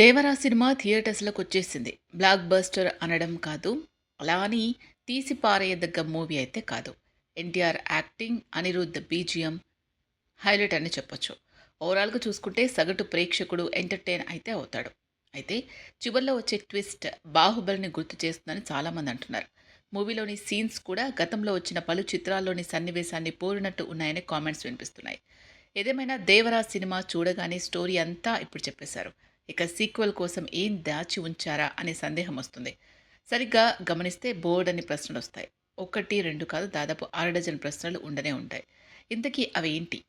Devara cinema థియేటర్స్లోకి వచ్చేసింది. Block buster అనడం కాదు అలా అని తీసి పారేయదగ్గ మూవీ అయితే కాదు. NTR acting Anirudh BGM highlight అని చెప్పొచ్చు. ఓవరాల్గా చూసుకుంటే సగటు ప్రేక్షకుడు ఎంటర్టైన్ అయితే అవుతాడు. అయితే చివరిలో వచ్చే ట్విస్ట్ బాహుబలిని గుర్తు చేస్తుందని చాలామంది అంటున్నారు. మూవీలోని సీన్స్ కూడా గతంలో వచ్చిన పలు చిత్రాల్లోని సన్నివేశాన్ని పోరినట్టు ఉన్నాయని కామెంట్స్ వినిపిస్తున్నాయి. ఏదేమైనా దేవరా సినిమా చూడగానే స్టోరీ అంతా ఇప్పుడు చెప్పేశారు. ఇక సీక్వెల్ కోసం ఏం దాచి ఉంచారా అనే సందేహం వస్తుంది. సరిగ్గా గమనిస్తే బోర్డ్ అని ప్రశ్నలు వస్తాయి. ఒకటి రెండు కాదు దాదాపు ఆరు డజన్ ప్రశ్నలు ఉండనే ఉంటాయి. ఇంతకీ అవి ఏంటి?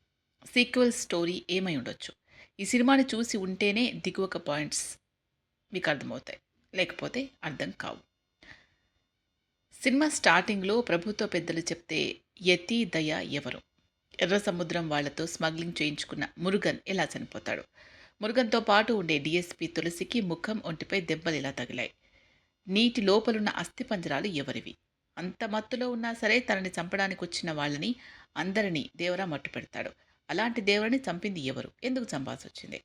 సీక్వెల్ స్టోరీ ఏమై ఉండొచ్చు? ఈ సినిమాని చూసి ఉంటేనే దిగువక పాయింట్స్ మీకు అర్థమవుతాయి. లేకపోతే అర్థం కావు. సినిమా స్టార్టింగ్లో ప్రభుత్వ పెద్దలు చెప్తే యతి దయ ఎవరు? ఎర్ర సముద్రం వాళ్ళతో స్మగ్లింగ్ చేయించుకున్న మురుగన్ ఎలా చనిపోతాడు? మురుగన్తో పాటు ఉండే డీఎస్పీ తులసికి ముఖం ఒంటిపై దెబ్బలు ఇలా తగిలాయి. నీటి లోపలున్న అస్థిపంజరాలు ఎవరివి? అంత మత్తులో ఉన్నా సరే తనని చంపడానికి వచ్చిన వాళ్ళని అందరినీ దేవరా మట్టు పెడతాడు అలాంటి దేవరని చంపింది ఎవరు? ఎందుకు చంపాల్సి వచ్చింది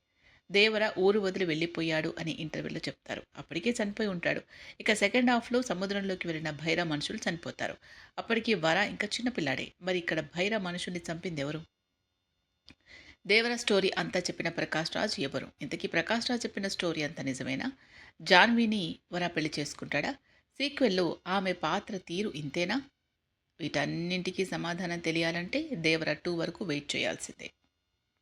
దేవర ఊరు వదిలి వెళ్ళిపోయాడు అని ఇంటర్వ్యూలో చెప్తారు. అప్పటికే చనిపోయి ఉంటాడు. ఇక సెకండ్ హాఫ్లో సముద్రంలోకి వెళ్ళిన భైర మనుషులు చనిపోతారు. అప్పటికి వర ఇంకా చిన్నపిల్లాడే మరి ఇక్కడ భైర మనుషుల్ని చంపింది ఎవరు? దేవర స్టోరీ అంతా చెప్పిన ప్రకాష్ రాజ్ ఎవరు? ఇంతకీ ప్రకాష్ రాజ్ చెప్పిన స్టోరీ అంతా నిజమేనా? జాన్వీని వరా పెళ్ళి చేసుకుంటాడా? సీక్వెల్లో ఆమె పాత్ర తీరు ఇంతేనా? వీటన్నింటికీ సమాధానం తెలియాలంటే దేవర టూ వరకు వెయిట్ చేయాల్సిందే.